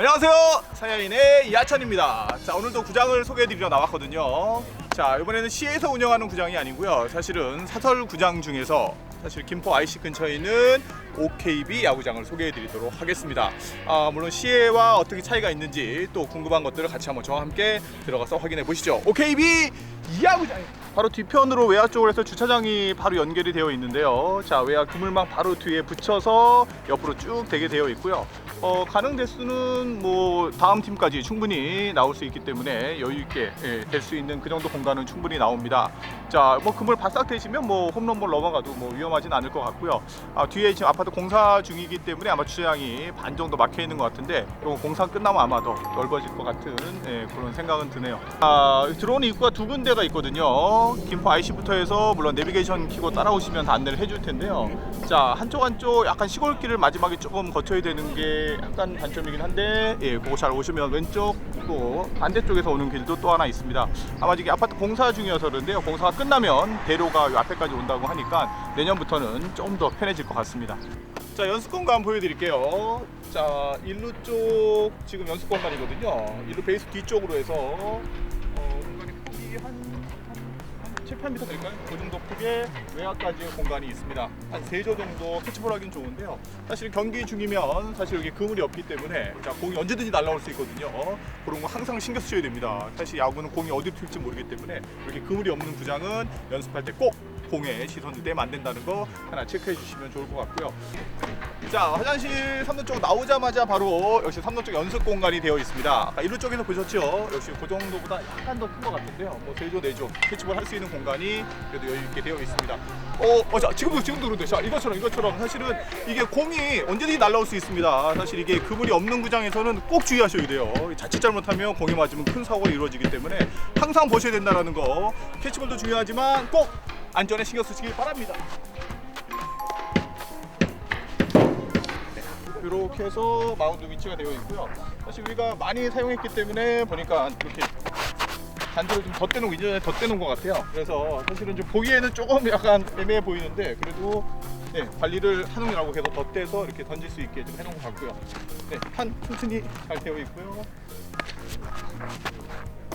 안녕하세요. 사야인의 이하찬입니다. 자 오늘도 구장을 소개해드리러 나왔거든요. 자 이번에는 시에서 운영하는 구장이 아니고요. 사실은 사설 구장 중에서 사실 김포 IC 근처에 있는 OKB 야구장을 소개해드리도록 하겠습니다. 아 물론 시에와 어떻게 차이가 있는지 또 궁금한 것들을 같이 한번 저와 함께 들어가서 확인해 보시죠. OKB 야구장! 바로 뒤편으로 외야 쪽으로 해서 주차장이 바로 연결이 되어 있는데요. 자 외야 그물망 바로 뒤에 붙여서 옆으로 쭉 되게 되어 있고요 어, 가능 대수는 뭐 다음 팀까지 충분히 나올 수 있기 때문에 여유 있게 예, 될수 있는 그 정도 공간은 충분히 나옵니다. 자, 뭐 그물 바싹 되시면 뭐 홈런볼 넘어가도 뭐 위험하진 않을 것 같고요. 아, 뒤에 지금 아파트 공사 중이기 때문에 아마 주차장이 반 정도 막혀 있는 것 같은데 이거 공사 끝나면 아마 더 넓어질 것 같은 예, 그런 생각은 드네요. 아, 들어오는 입구가 두 군데가 있거든요. 김포 IC부터 해서 물론 내비게이션 키고 따라오시면 다 안내를 해줄 텐데요. 자, 한쪽 한쪽 약간 시골길을 마지막에 조금 거쳐야 되는 게 약간 단점이긴 한데 예, 그거 잘 오시면 왼쪽 또 반대쪽에서 오는 길도 또 하나 있습니다. 아마 이게 아파트 공사 중이어서 그런데요. 공사가 끝나면 대로가 요 앞에까지 온다고 하니까 내년부터는 좀 더 편해질 것 같습니다. 자, 연습 공간 보여드릴게요. 자, 일루 쪽 지금 연습 공간이거든요. 일루 베이스 뒤쪽으로 해서 어, 공간이 폭이 한, 한 7, 8m 될까요? 그 정도 폭의 외야까지의 공간이 있습니다. 한 3조 정도 캐치볼 하긴 좋은데요. 사실 경기 중이면 사실 여기 그물이 없기 때문에 자, 공이 언제든지 날아올 수 있거든요. 그런 거 항상 신경 쓰셔야 됩니다. 사실 야구는 공이 어디로 튈지 모르기 때문에 이렇게 그물이 없는 구장은 연습할 때 꼭 공에 시선을 떼면 안 된다는 거 하나 체크해 주시면 좋을 것 같고요. 자 화장실 3루 쪽 나오자마자 바로 역시 3루 쪽 연습 공간이 되어 있습니다. 아까 1루 쪽에서 보셨죠? 역시 그 정도보다 약간 더 큰 것 같은데요. 뭐 3조 4조 캐치볼 할 수 있는 공간이 그래도 여유 있게 되어 있습니다. 어, 어, 자 지금도 지금도 그런데 자 이것처럼 이것처럼 사실은 이게 공이 언제든지 날라올 수 있습니다. 사실 이게 그물이 없는 구장에서는 꼭 주의하셔야 돼요. 자칫 잘못하면 공에 맞으면 큰 사고가 이루어지기 때문에 항상 보셔야 된다는 거. 캐치볼도 중요하지만 꼭 안전에 신경 쓰시기 바랍니다. 이렇게 해서 마운드 위치가 되어 있고요. 사실 우리가 많이 사용했기 때문에 보니까 이렇게 단지를 좀 덧대놓은 이전에 덧대놓은 것 같아요. 그래서 사실은 좀 보기에는 조금 약간 애매해 보이는데 그래도 네, 관리를 하느라고 계속 덧대서 이렇게 던질 수 있게 좀 해놓은 것 같고요. 네, 한 튼튼히 잘 되어 있고요.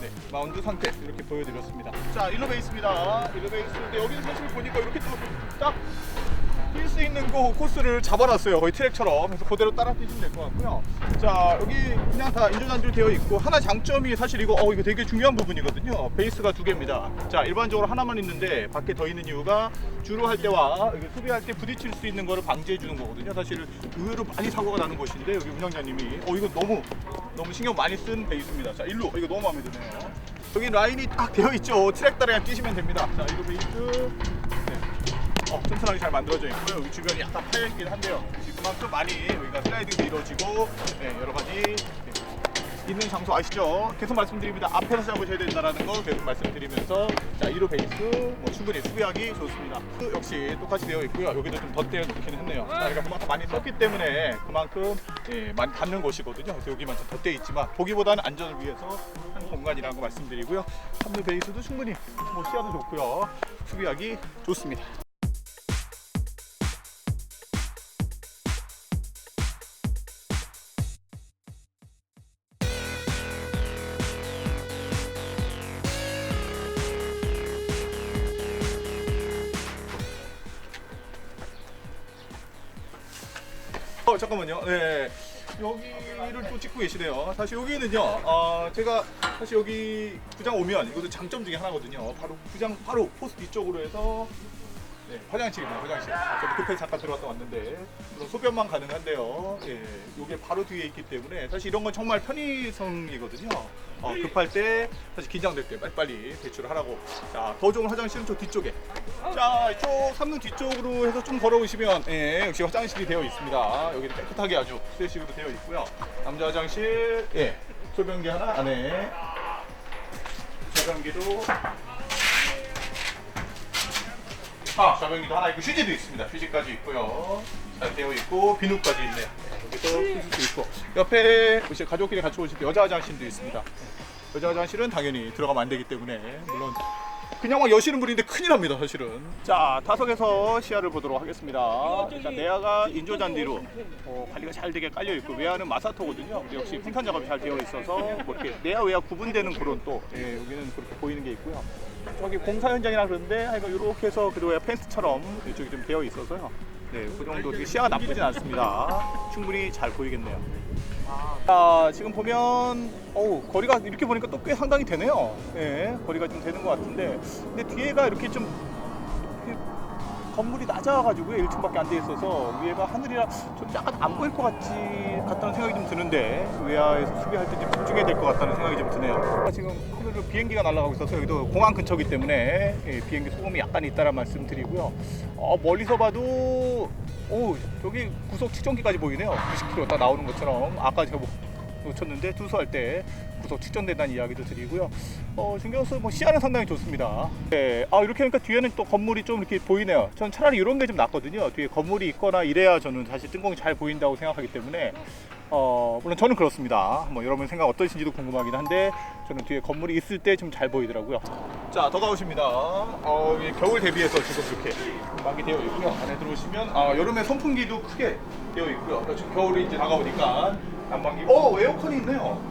네, 마운드 상태 이렇게 보여드렸습니다. 자, 일로 베이스입니다. 일로 베이스인데 여기는 사실 보니까 이렇게 또 딱 뛸 수 있는 그 코스를 잡아놨어요. 거의 트랙처럼. 그래서 그대로 따라 뛰시면 될 것 같고요. 자, 여기 그냥 다 인조잔디로 되어 있고 하나 장점이 사실 이거 어 이거 되게 중요한 부분이거든요. 베이스가 두 개입니다. 자, 일반적으로 하나만 있는데 밖에 더 있는 이유가 주로 할 때와 여기 수비할 때 부딪힐 수 있는 거를 방지해 주는 거거든요. 사실 의외로 많이 사고가 나는 곳인데 여기 운영자님이 어 이거 너무 너무 신경 많이 쓴 베이스입니다. 자, 일로 이거 너무 마음에 드네요. 여기 라인이 딱 되어 있죠. 트랙 따라 그냥 뛰시면 됩니다. 자, 이거 베이스 네. 어, 튼튼하게 잘 만들어져 있고요. 여기 주변이 약간 파여있긴 한데요. 지금만큼 많이 여기가 슬라이딩도 이루어지고 네, 여러 가지 네, 있는 장소 아시죠? 계속 말씀드립니다. 앞에서 잡으셔야 된다는 거 계속 말씀드리면서 자 1호 베이스 뭐 충분히 수비하기 좋습니다. 그 역시 똑같이 되어 있고요. 여기도 좀 덧대어 놓기는 했네요. 자, 그러니까 그만큼 많이 썼기 때문에 그만큼 예, 많이 닿는 곳이거든요. 그래서 여기만 좀 덧대어 있지만 보기보다는 안전을 위해서 한 공간이라는 거 말씀드리고요. 3루 베이스도 충분히 뭐 시야도 좋고요. 수비하기 좋습니다. 어 잠깐만요. 네. 여기를 또 찍고 계시네요. 사실 여기는요. 어, 제가 사실 여기 구장 오면 이것도 장점 중에 하나거든요. 바로 구장 바로 포스 뒤쪽으로 해서 네, 화장실입니다. 화장실. 저도 급해 잠깐 들어갔다 왔는데 물론 소변만 가능한데요. 예, 이게 바로 뒤에 있기 때문에 사실 이런 건 정말 편의성이거든요. 어, 급할 때 사실 긴장될 때 빨리빨리 배출을 하라고. 자, 더 좋은 화장실은 저 뒤쪽에. 자, 이쪽 3루 뒤쪽으로 해서 좀 걸어오시면 예, 역시 화장실이 되어 있습니다. 여기는 깨끗하게 아주 스테이식으로 되어 있고요. 남자 화장실, 예, 소변기 하나 안에 소변기도 아, 좌변기도 하나 있고 휴지도 있습니다. 휴지까지 있고요. 잘 되어 있고 비누까지 있네요. 네, 여기도 휴지도 있고 옆에 혹시 가족끼리 같이 오실 때 여자 화장실도 있습니다. 네, 여자 화장실은 당연히 들어가면 안 되기 때문에 물론 그냥 막 여시는 분인데 큰일 납니다 사실은. 자 타석에서 시야를 보도록 하겠습니다. 일단 내야가 인조잔디로. 어, 관리가 잘 되게 깔려 있고 외야는 마사토거든요. 근데 역시 풍탄 작업이 잘 되어 있어서 뭐 이렇게 내야 외야 구분되는 그런 또 예, 여기는 그렇게 보이는 게 있고요. 저기 공사 현장이라 그러는데 하여간 이렇게 해서 외야 펜스처럼 이쪽이 좀 되어 있어서요. 네, 그 정도 시야가 나쁘진 않습니다. 충분히 잘 보이겠네요 자, 지금 보면 어우, 거리가 이렇게 보니까 또 꽤 상당히 되네요. 예, 거리가 좀 되는 것 같은데 근데 뒤에가 이렇게 좀 이렇게 건물이 낮아가지고 1층밖에 안 돼 있어서 위에가 하늘이라 좀 약간 안 보일 것 같지 같다는 생각이 좀 드는데 외야에서 수비할 때 좀 집중해야 될 것 같다는 생각이 좀 드네요. 지금 하늘로 비행기가 날아가고 있어서 여기도 공항 근처이기 때문에 예, 비행기 소음이 약간 있다는 말씀 드리고요. 어, 멀리서 봐도 오 저기 구속 측정기까지 보이네요. 90km 딱 나오는 것처럼 아까 제가 뭐 놓쳤는데 투수할 때 구속 측정된다는 이야기도 드리고요. 어, 신경써 뭐 시야는 상당히 좋습니다. 네, 아 이렇게 하니까 뒤에는 또 건물이 좀 이렇게 보이네요. 전 차라리 이런 게 좀 낫거든요. 뒤에 건물이 있거나 이래야 저는 사실 뜬공이 잘 보인다고 생각하기 때문에 어, 물론 저는 그렇습니다. 뭐 여러분 생각 어떠신지도 궁금하긴 한데 저는 뒤에 건물이 있을 때 좀 잘 보이더라고요. 자, 더 가오십니다. 어, 이 겨울 대비해서 지금 이렇게 막이 되어 있고요. 안에 들어오시면 아, 여름에 선풍기도 크게 되어 있고요. 그러니까 지금 겨울이 이제 다가오니까 난방기. 어, 에어컨이 있네요.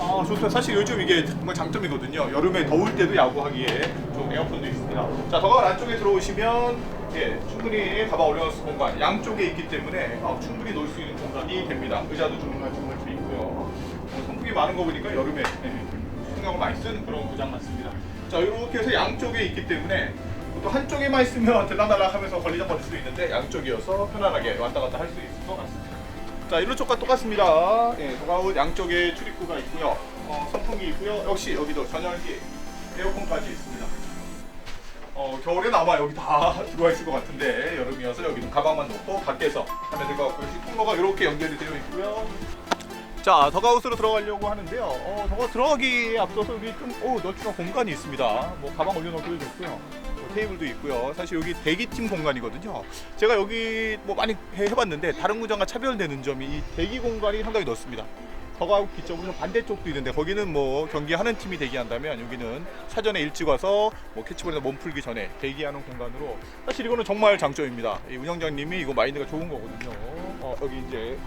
아, 좋다. 사실 요즘 이게 정말 장점이거든요. 여름에 더울 때도 야구하기에 좋은 에어컨도 있습니다. 자, 더가울 안쪽에 들어오시면 예, 충분히 가방 올려놓을 공간 양쪽에 있기 때문에 아, 충분히 놓을 수 있는 공간이 됩니다. 의자도 정말 정말 돼 있고요. 어, 선풍기 많은 거 보니까 여름에 예, 신경을 많이 쓰는 그런 구장 같습니다. 자, 이렇게 해서 양쪽에 있기 때문에 또 한쪽에만 있으면 들락날락 하면서 걸리적거릴 수도 있는데 양쪽이어서 편안하게 왔다 갔다 할 수 있을 것 같습니다. 자, 일루 쪽과 똑같습니다. 예, 도가웃 양쪽에 출입구가 있고요. 어, 선풍기 있고요. 역시 여기도 전열기 에어컨까지 있습니다. 어, 겨울엔 아마 여기 다 들어와 있을 것 같은데 여름이어서 여기는 가방만 놓고 밖에서 하면 될 것 같고요. 통로가 이렇게 연결이 되어 있고요. 자, 더가웃으로 들어가려고 하는데요. 어, 더가웃 들어가기에 앞서서 여기 좀 오, 넓적한 공간이 있습니다. 뭐 가방 올려놓기도 좋고요. 뭐 테이블도 있고요. 사실 여기 대기팀 공간이거든요. 제가 여기 뭐 많이 해- 해봤는데 다른 구장과 차별되는 점이 이 대기 공간이 상당히 넓습니다. 더가웃 기적으로 반대쪽도 있는데 거기는 뭐 경기하는 팀이 대기한다면 여기는 사전에 일찍 와서 뭐 캐치볼에서 몸 풀기 전에 대기하는 공간으로 사실 이거는 정말 장점입니다. 이 운영장님이 이거 마인드가 좋은 거거든요. 어, 여기 이제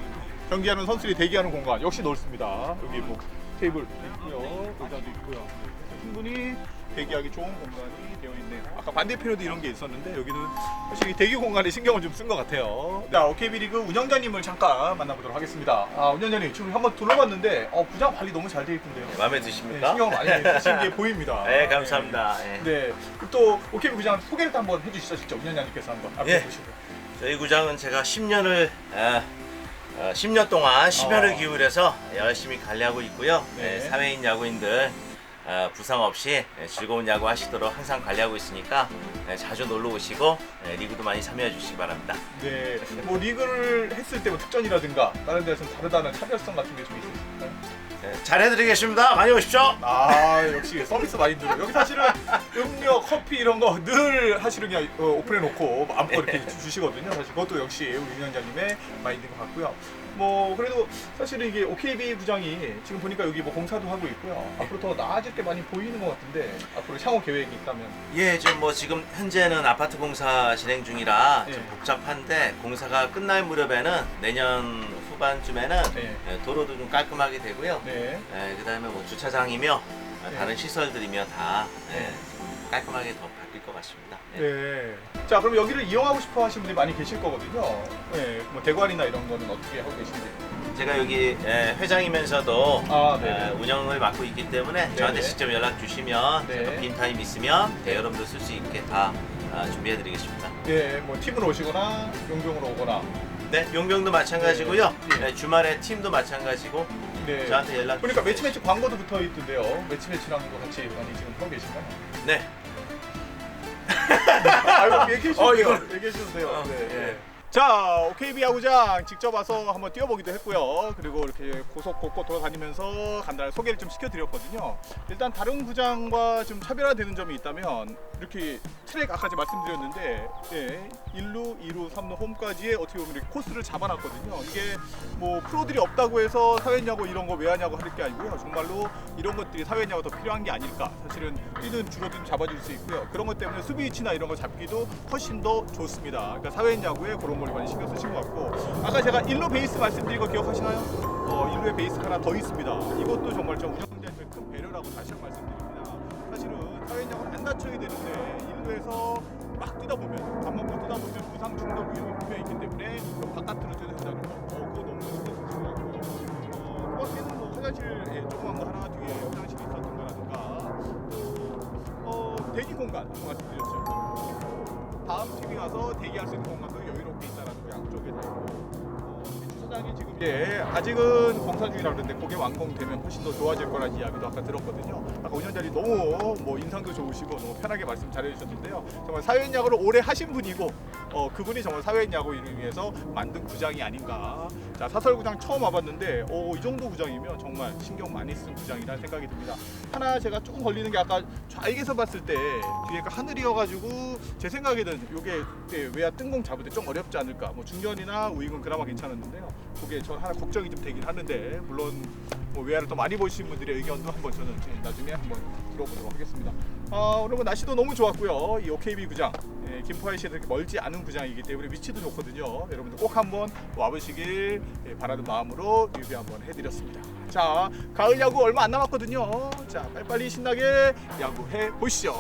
경기하는 선수들이 대기하는 공간 역시 넓습니다. 여기 뭐 테이블 있고요, 의자도 있고요. 충분히 대기하기 좋은 공간이 되어 있네요. 아까 반대편에도 이런 게 있었는데 여기는 사실 이 대기 공간에 신경을 좀 쓴 것 같아요. 자, OKB 리그 운영자님을 잠깐 만나보도록 하겠습니다. 아, 운영자님 지금 한번 둘러봤는데 어, 구장 관리 너무 잘돼 있던데요. 마음에 네, 드십니까? 신경을 많이 쓰신 게 보입니다. 네, 감사합니다. 예. 네, 또 OKB 구장 소개를 또 한번 해주시죠, 직접 운영자님께서 한번 앞에 예. 보시고. 저희 구장은 제가 10년을 어, 10년 동안 10년을 어. 기울여서 열심히 관리하고 있고요. 네. 예, 사회인 야구인들 어, 부상 없이 예, 즐거운 야구 하시도록 항상 관리하고 있으니까 예, 자주 놀러 오시고 예, 리그도 많이 참여해 주시기 바랍니다. 네, 뭐 리그를 했을 때 뭐 특전이라든가 다른 데서는 다르다는 차별성 같은 게 좀 있으실까요? 예, 잘해드리겠습니다. 많이 오십시오. 아 역시 서비스 마인드 여기 사실은 음료 커피 이런 거 늘 사실은 그냥 어, 오픈해 놓고 마음껏 이렇게 주- 주시거든요 사실. 그것도 역시 우리 위원장님의 마인드인 것 같고요. 뭐 그래도 사실은 이게 OKB 구장이 지금 보니까 여기 뭐 공사도 하고 있고요. 앞으로 더 나아질 게 많이 보이는 것 같은데 앞으로 향후 계획이 있다면. 예, 좀 뭐 지금 현재는 아파트 공사 진행 중이라 좀 예. 복잡한데 공사가 끝날 무렵에는 내년 후반쯤에는 네. 예, 도로도 좀 깔끔하게 되고요. 네 예, 그다음에 뭐 주차장이며 어, 네. 다른 시설들이며 다 예, 네. 좀 깔끔하게 더 바뀔 것 같습니다. 예. 네. 자 그럼 여기를 이용하고 싶어 하시는 분들이 많이 계실 거거든요 네. 뭐 대관이나 이런 거는 어떻게 하고 계신지 제가 여기 예, 회장이면서도 아. 예, 운영을 맡고 있기 때문에 네네. 저한테 직접 연락 주시면 네. 제가 빈 타임 있으면 대여름도 쓸수 있게 다 아, 준비해드리겠습니다. 네, 뭐 팀으로 오시거나 용병으로 오거나 네, 용병도 마찬가지고요. 네. 네, 주말에 팀도 마찬가지고 네. 저한테 연락. 그러니까 매치 매치 광고도 붙어 있던데요. 매치 매치랑 거 같이 많이 지금 하고 계신가요? 네, 아, 이거 얘기해 주세요. 어, 이거- 얘기해 주세요. 어, 네. 예. 자, OKB 야구장 직접 와서 한번 뛰어보기도 했고요. 그리고 이렇게 고속 곳곳 돌아다니면서 간단하게 소개를 좀 시켜드렸거든요. 일단 다른 구장과 좀 차별화되는 점이 있다면 이렇게 트랙 아까 제가 말씀드렸는데 예, 1루, 2루, 3루, 홈까지의 어떻게 보면 이렇게 코스를 잡아놨거든요. 이게 뭐 프로들이 없다고 해서 사회냐고 이런 거 왜 하냐고 할 게 아니고요. 정말로 이런 것들이 사회냐고 더 필요한 게 아닐까. 사실은 뛰는 주로도 좀 잡아줄 수 있고요. 그런 것 때문에 수비 위치나 이런 거 잡기도 훨씬 더 좋습니다. 그러니까 사회냐고에 그런 걸 많이 신경 쓰신 것 같고 아까 제가 일루 베이스 말씀드린 거 기억하시나요? 어, 일루의 베이스가 하나 더 있습니다. 이것도 정말 좀 운영자한테 큰 배려라고 다시 한 번 말씀드립니다. 사실은 사회냐고는 안 다쳐야 되는데 일루에서 막 뛰다 보면 반복으로 뛰다 보면 부상 중독 위험이 분명히 있기 때문에 바깥으로 뛰어야 된다는 거. 어, 그거 너무 신경 쓰신 것 같고 어, 그 밖에는 뭐 화장실에 조그만 거 하나 뒤에 화장실이 있었던 거라든가 또 어, 대기 공간 말씀드렸죠. 다음 팀이 가서 대기할 수 있는 공간도 양 쪽에 다 있고 어, 주차장이 지금 예 아직은 공사 중이라 그러는데 그게 완공되면 훨씬 더 좋아질 거라는 이야기도 아까 들었거든요. 아까 운전자님 너무 뭐 인상도 좋으시고 너무 편하게 말씀 잘해주셨는데요. 정말 사회인 야구를 오래 하신 분이고 어, 그분이 정말 사회인 야구를 위해서 만든 구장이 아닌가. 자 사설 구장 처음 와봤는데 오, 이 정도 구장이면 정말 신경 많이 쓴 구장이라는 생각이 듭니다. 하나 제가 조금 걸리는 게 아까 좌익에서 봤을 때 뒤에가 하늘이어가지고 제 생각에는 이게 외야 뜬공 잡을 때 좀 어렵지 않을까. 뭐 중견이나 우익은 그나마 괜찮았는데요. 그게 전 하나 걱정이 좀 되긴 하는데 물론 뭐 외야를 더 많이 보시는 분들의 의견도 한번 저는 나중에 한번 들어보도록 하겠습니다. 아, 오늘 날씨도 너무 좋았고요. 이 OKB 구장 예, 김포IC에서 이렇게 멀지 않은 구장이기 때문에 위치도 좋거든요. 여러분들 꼭 한번 와보시길 예, 바라는 마음으로 리뷰 한번 해드렸습니다. 자, 가을 야구 얼마 안 남았거든요. 자, 빨리빨리 신나게 야구해 보시죠.